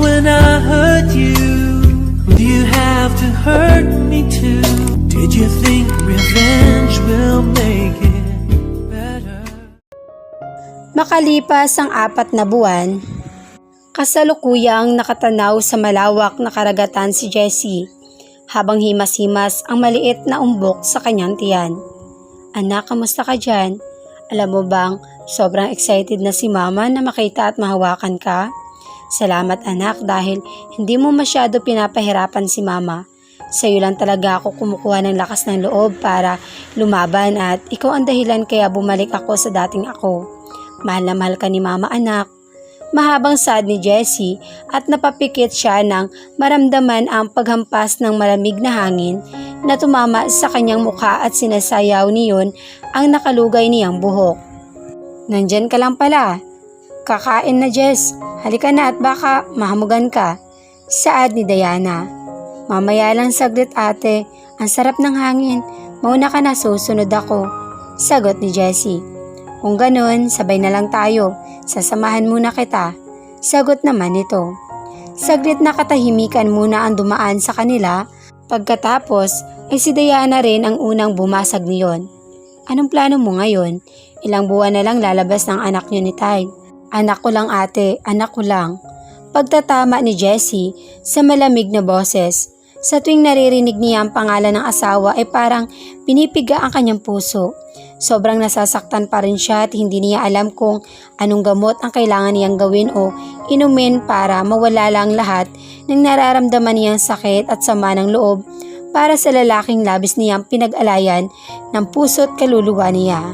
when I hurt you? Do you have to hurt me too? Did you think revenge will make it better? Makalipas ang apat na buwan, kasalukuyang nakatanaw sa malawak na karagatan si Jessie habang himas-himas ang maliit na umbok sa kanyang tiyan. Anak, kamusta ka dyan? Alam mo bang sobrang excited na si mama na makita at mahawakan ka? Salamat anak dahil hindi mo masyado pinapahirapan si mama. Sa iyo lang talaga ako kumukuha ng lakas ng loob para lumaban at ikaw ang dahilan kaya bumalik ako sa dating ako. Mahal na mahal ka ni mama anak. Mahabang sad ni Jessie at napapikit siya nang maramdaman ang paghampas ng malamig na hangin na tumama sa kanyang mukha at sinasayaw niyon ang nakalugay niyang buhok. Nandyan ka lang pala. Kakain na Jess. Halika na at baka mahamugan ka. Saad ni Diana. Mamaya lang saglit ate. Ang sarap ng hangin. Mauna ka na susunod ako. Sagot ni Jessie. Kung ganun, sabay na lang tayo. Sasamahan muna kita. Sagot naman ito. Saglit na katahimikan muna ang dumaan sa kanila. Pagkatapos, ay si Diana rin ang unang bumasag niyon. Anong plano mo ngayon? Ilang buwan na lang lalabas ng anak niyo ni Ty. Anak ko lang ate, anak ko lang. Pagtatama ni Jessie sa malamig na boses. Sa tuwing naririnig niya ang pangalan ng asawa ay parang pinipiga ang kanyang puso. Sobrang nasasaktan pa rin siya at hindi niya alam kung anong gamot ang kailangan niyang gawin o inumin para mawala lang lahat ng nararamdaman niyang sakit at sama ng loob para sa lalaking labis niyang pinag-alayan ng puso't kaluluwa niya.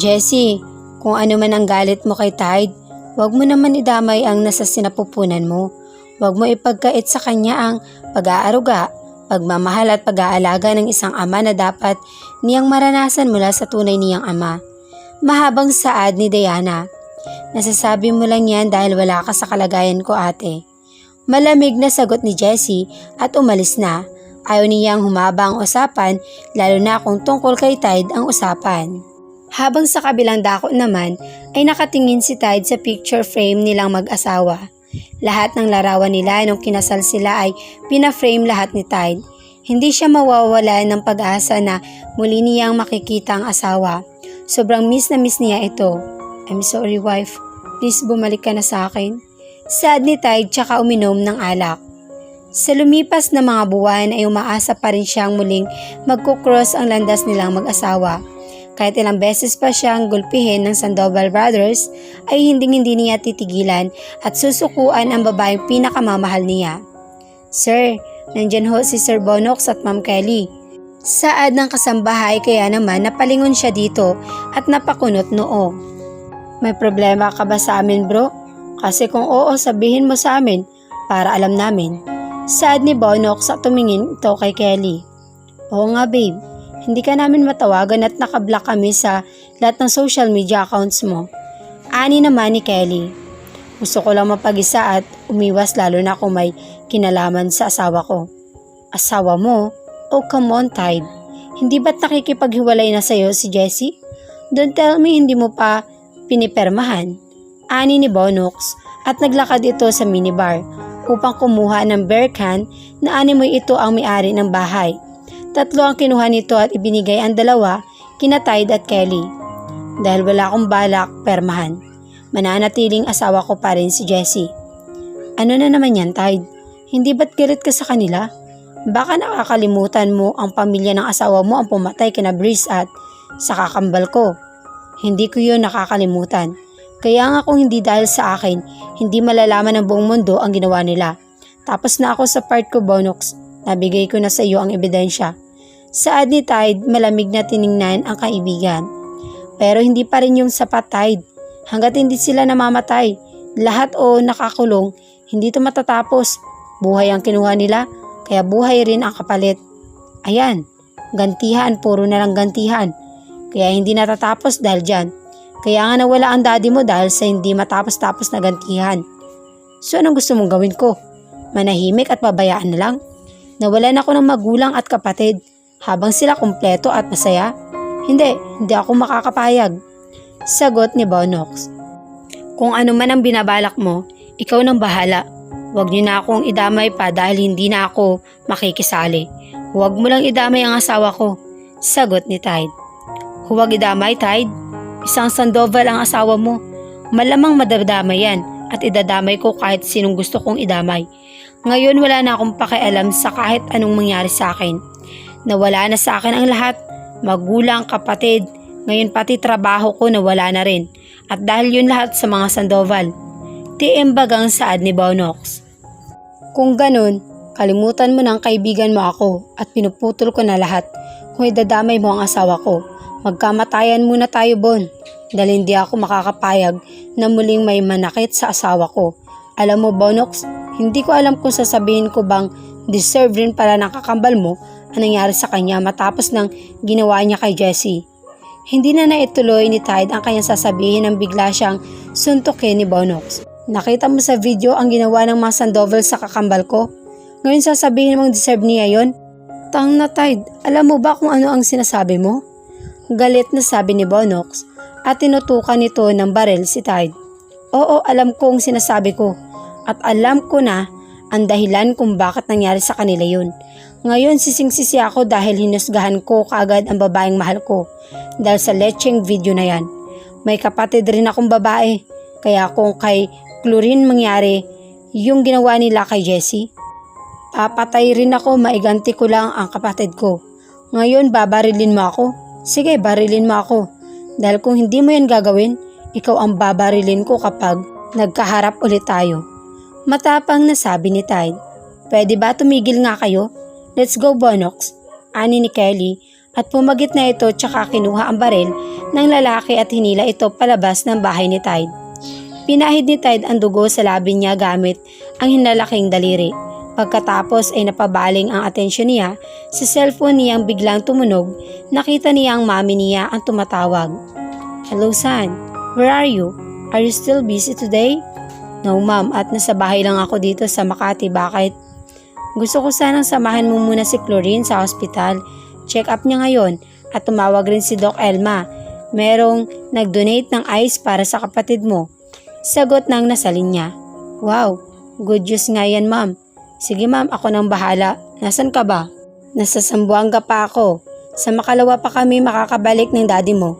Jessie, kung ano man ang galit mo kay Tide, huwag mo naman idamay ang nasa sinapupunan mo. Huwag mo ipagkait sa kanya ang pag-aaruga, pagmamahal at pag-aalaga ng isang ama na dapat niyang maranasan mula sa tunay niyang ama. Mahabang saad ni Diana. Nasasabi mo lang yan dahil wala ka sa kalagayan ko ate. Malamig na sagot ni Jessie at umalis na. Ayaw niyang humaba ang usapan lalo na kung tungkol kay Tide ang usapan. Habang sa kabilang dako naman ay nakatingin si Tide sa picture frame nilang mag-asawa. Lahat ng larawan nila nung kinasal sila ay pinaframe lahat ni Tide. Hindi siya mawawala ng pag-asa na muli niyang makikita ang asawa. Sobrang miss na miss niya ito. I'm sorry wife, please bumalik ka na sa akin. Sad ni Tide tsaka uminom ng alak. Sa lumipas na mga buwan ay umaasa pa rin siyang muling magkukross ang landas nilang mag-asawa. Kahit ilang beses pa siyang gulpihin ng Sandoval Brothers ay hinding-hindi niya titigilan at susukuan ang babaeng pinakamamahal niya. Sir, nandyan ho si Sir Bonox at Ma'am Kelly. Saad ng kasambahay kaya naman napalingon siya dito at napakunot noo. May problema ka ba sa amin bro? Kasi kung oo sabihin mo sa amin para alam namin. Saad ni Bonox at tumingin ito kay Kelly. Oo nga babe, hindi ka namin matawagan at nakablock kami sa lahat ng social media accounts mo. Ani naman ni Kelly. Gusto ko lang mapag-isa at umiwas lalo na kung may kinalaman sa asawa ko. Asawa mo? Oh come on Tide. Hindi ba't nakikipaghiwalay na sa'yo si Jessie? Don't tell me hindi mo pa pinipermahan. Ani ni Bonox at naglakad ito sa minibar upang kumuha ng bear can na animoy ito ang may-ari ng bahay. Tatlo ang kinuha nito at ibinigay ang dalawa kina Tide at Kelly. Dahil wala akong balak permahan. Mananatiling asawa ko pa rin si Jessie. Ano na naman yan, Tide? Hindi ba't galit ka sa kanila? Baka nakakalimutan mo ang pamilya ng asawa mo ang pumatay kina Breeze at sa kakambal ko. Hindi ko yun nakakalimutan. Kaya nga kung hindi dahil sa akin, hindi malalaman ng buong mundo ang ginawa nila. Tapos na ako sa part ko, Bonox. Nabigay ko na sa iyo ang ebidensya. Saad ni Tide, malamig na tiningnan ang kaibigan. Pero hindi pa rin yung sapat Tide. Hanggat hindi sila namamatay, lahat o nakakulong, hindi ito matatapos. Buhay ang kinuha nila, kaya buhay rin ang kapalit. Ayan, gantihan, puro na lang gantihan. Kaya hindi natatapos dahil dyan. Kaya nga nawala ang daddy mo dahil sa hindi matapos-tapos na gantihan. So anong gusto mong gawin ko? Manahimik at pabayaan na lang? Nawalan ako ng magulang at kapatid habang sila kumpleto at masaya? Hindi, hindi ako makakapayag. Sagot ni Bonox. Kung ano man ang binabalak mo, ikaw nang bahala. Huwag niyo na akong idamay pa dahil hindi na ako makikisali. Huwag mo lang idamay ang asawa ko. Sagot ni Tide. Huwag idamay, Tide. Isang Sandoval ang asawa mo. Malamang madadamay yan at idadamay ko kahit sinong gusto kong idamay. Ngayon wala na akong pakialam sa kahit anong mangyari sa akin. Nawala na sa akin ang lahat. Magulang, kapatid, ngayon pati trabaho ko nawala na rin. At dahil yun lahat sa mga Sandoval. Tiimbagang saad ni Bonox. Kung ganun, kalimutan mo ng kaibigan mo ako at pinuputol ko na lahat kung idadamay mo ang asawa ko. Magkamatayan muna tayo, Bon. Dahil hindi ako makakapayag na muling may manakit sa asawa ko. Alam mo, Bonox, hindi ko alam kung sasabihin ko bang deserve rin pala ng kakambal mo ang nangyari sa kanya matapos ng ginawa niya kay Jessie. Hindi na naituloy ni Tide ang kanyang sasabihin nang bigla siyang suntukin ni Bonox. Nakita mo sa video ang ginawa ng mga Sandoval sa kakambal ko? Ngayon sasabihin mong deserve niya yon? Tang na Tide, alam mo ba kung ano ang sinasabi mo? Galit na sabi ni Bonox at tinutukan nito ng baril si Tide. Oo, alam ko ang sinasabi ko at alam ko na ang dahilan kung bakit nangyari sa kanila yun. Ngayon sising-sisi ako dahil hinusgahan ko kaagad ang babaeng mahal ko dahil sa lecheng video na yan. May kapatid rin akong babae kaya kung kay Clorin mangyari yung ginawa nila kay Jessie, papatay rin ako maiganti ko lang ang kapatid ko. Ngayon babarilin mo ako? Sige, barilin mo ako. Dahil kung hindi mo yan gagawin, ikaw ang babarilin ko kapag nagkaharap ulit tayo. Matapang na sabi ni Tide. Pwede ba tumigil nga kayo? Let's go Bonox, ani ni Kelly at pumagit na ito tsaka kinuha ang baril ng lalaki at hinila ito palabas ng bahay ni Tide. Pinahid ni Tide ang dugo sa labi niya gamit ang hinalaking daliri. Pagkatapos ay napabaling ang atensyon niya sa cellphone niyang biglang tumunog, nakita niya ang mami niya ang tumatawag. Hello son, where are you? Are you still busy today? No ma'am, at nasa bahay lang ako dito sa Makati, bakit? Gusto ko sanang samahan mo muna si Chlorine sa hospital. Check up niya ngayon at tumawag rin si Doc Elma. Merong nag-donate ng ice para sa kapatid mo. Sagot ng nasalin niya. Wow, good news nga yan ma'am. Sige ma'am, ako nang bahala. Nasaan ka ba? Nasa Sambuanga pa ako. Sa makalawa pa kami makakabalik ng daddy mo.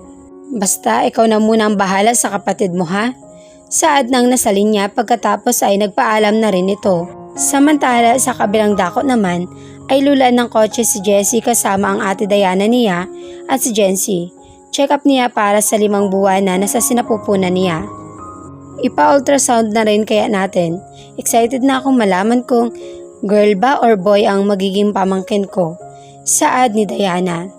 Basta ikaw na muna ang bahala sa kapatid mo ha? Saad nang nasalin niya pagkatapos ay nagpaalam na rin ito. Samantala sa kabilang dako naman ay lulan ng kotse si Jessie kasama ang ate Diana niya at si Jency. Check up niya para sa limang buwan na nasa sinapupunan niya. Ipa-ultrasound na rin kaya natin. Excited na akong malaman kung girl ba or boy ang magiging pamangkin ko. Saad ni Diana.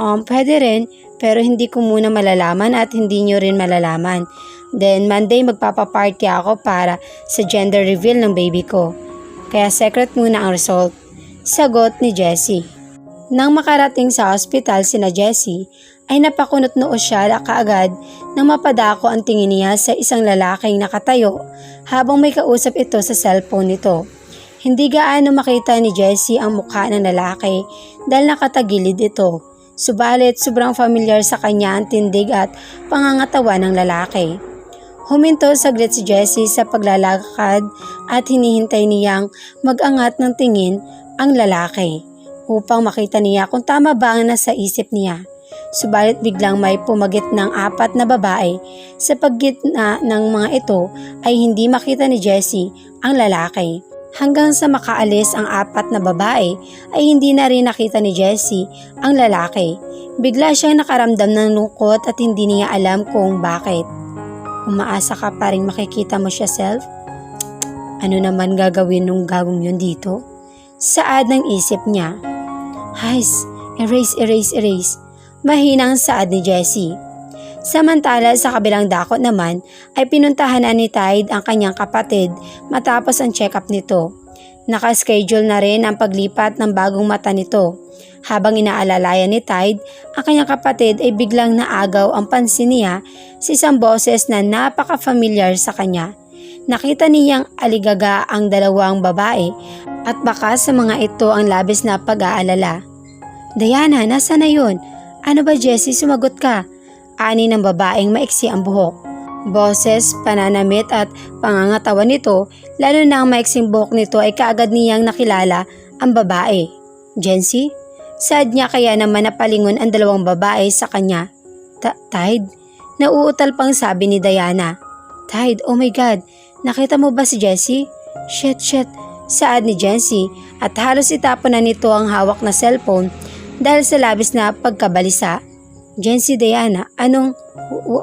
Um, pwede rin, pero hindi ko muna malalaman at hindi nyo rin malalaman. Then Monday magpapaparty ako para sa gender reveal ng baby ko. Kaya secret muna ang result. Sagot ni Jessie. Nang makarating sa hospital sina Jessie, ay napakunot noo siya kaagad nang mapadako ang tingin niya sa isang lalaking nakatayo habang may kausap ito sa cellphone nito. Hindi gaano makita ni Jessie ang mukha ng lalaki dahil nakatagilid ito. Subalit sobrang familiar sa kanya ang tindig at pangangatawa ng lalaki. Huminto saglit si Jessie sa paglalakad at hinihintay niyang mag-angat ng tingin ang lalaki upang makita niya kung tama ba ang nasa isip niya. Subalit biglang may pumagit ng apat na babae. Sa paggitna ng mga ito ay hindi makita ni Jessie ang lalaki. Hanggang sa makaalis ang apat na babae ay hindi na rin nakita ni Jessie ang lalaki. Bigla siyang nakaramdam ng lungkot at hindi niya alam kung bakit. Umaasa ka pa rin makikita mo siya self? Ano naman gagawin nung gagong yun dito? Saad ng isip niya. Hays, erase, erase, erase. Mahinang saad ni Jessie. Samantala sa kabilang dako naman ay pinuntahan na ni Tide ang kanyang kapatid matapos ang check-up nito. Nakaschedule na rin ang paglipat ng bagong mata nito. Habang inaalalayan ni Tide, ang kanyang kapatid ay biglang naagaw ang pansin niya sa isang boses na napaka-familiar sa kanya. Nakita niyang aligaga ang dalawang babae at baka sa mga ito ang labis na pag-aalala. Diana, nasa na yun? Ano ba Jessie, sumagot ka? Ani ng babaeng maiksi ang buhok. Boses, pananamit at pangangatawan nito, lalo na ang maiksing buhok nito ay kaagad niyang nakilala ang babae. Jency? Sad niya kaya naman napalingon ang dalawang babae sa kanya. Tide? Nauutal pang sabi ni Diana. Tide, oh my God, nakita mo ba si Jessie? Shit, shit, saad ni Jency at halos itapon na nito ang hawak na cellphone dahil sa labis na pagkabalisa. Jency Diana, anong,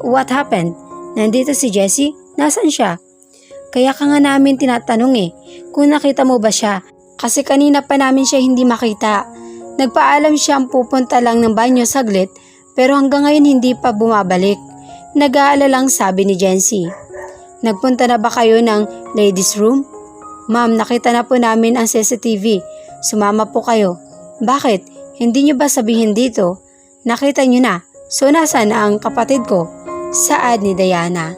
what happened? Nandito si Jessie? Nasaan siya? Kaya ka nga namin tinatanong eh, kung nakita mo ba siya? Kasi kanina pa namin siya hindi makita. Nagpaalam siyang pupunta lang ng banyo saglit pero hanggang ngayon hindi pa bumabalik. Nag-aalalang sabi ni Jency. Nagpunta na ba kayo ng ladies room? Ma'am, nakita na po namin ang CCTV. Sumama po kayo. Bakit? Hindi niyo ba sabihin dito? Nakita niyo na. So nasaan ang kapatid ko? Saad ni Diana.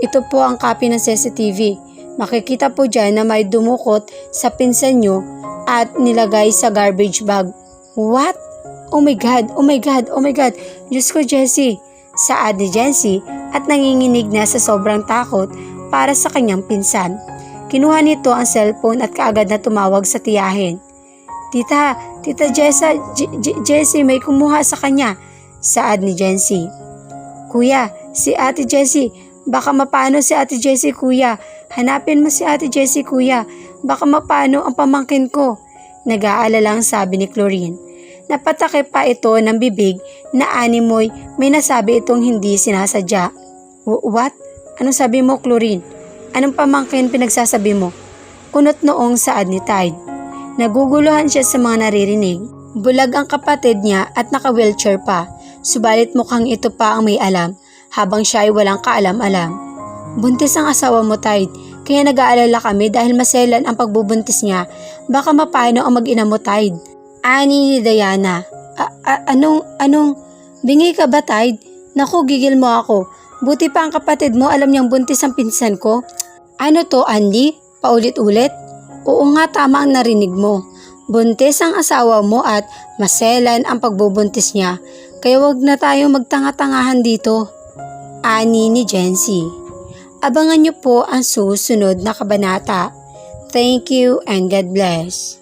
Ito po ang copy ng CCTV. Makikita po dyan na may dumukot sa pinsan nyo at nilagay sa garbage bag. What? Oh my God, oh my God, oh my God. Diyos ko, Jessie. Saad ni Jessie at nanginginig na sa sobrang takot para sa kanyang pinsan. Kinuha nito ang cellphone at kaagad na tumawag sa tiyahin. Tita, Tita Jessa, J- J- Jessie may kumuha sa kanya. Saad ni Jency. Kuya, si Ate Jessie, baka mapano si Ate Jessie kuya. Hanapin mo si Ate Jessie kuya. Baka mapano ang pamangkin ko. Nag-aalalang sabi ni Chlorine. Napatake pa ito ng bibig na animoy may nasabi itong hindi sinasadya. "Wh- What? Anong sabi mo, Chlorine? Anong pamangkin pinagsasabi mo? Kunot noong saad ni Tide. Naguguluhan siya sa mga naririnig. Bulag ang kapatid niya at naka-wheelchair pa. Subalit mukhang ito pa ang may alam habang siya ay walang kaalam-alam. Buntis ang asawa mo, Tide. Kaya nag-aalala kami dahil maselan ang pagbubuntis niya. Baka mapano ang mag-ina mo, Tide. Ani ni Diana. "A- a- anong, anong, bingi ka ba, Tide? Naku, gigil mo ako. Buti pa ang kapatid mo alam niyang buntis ang pinsan ko. Ano to, Andy? Paulit-ulit? Oo nga, tama ang narinig mo. Buntis ang asawa mo at maselan ang pagbubuntis niya. Kaya wag na tayo magtanga-tangahan dito. Ani ni Jency. Abangan niyo po ang susunod na kabanata. Thank you and God bless.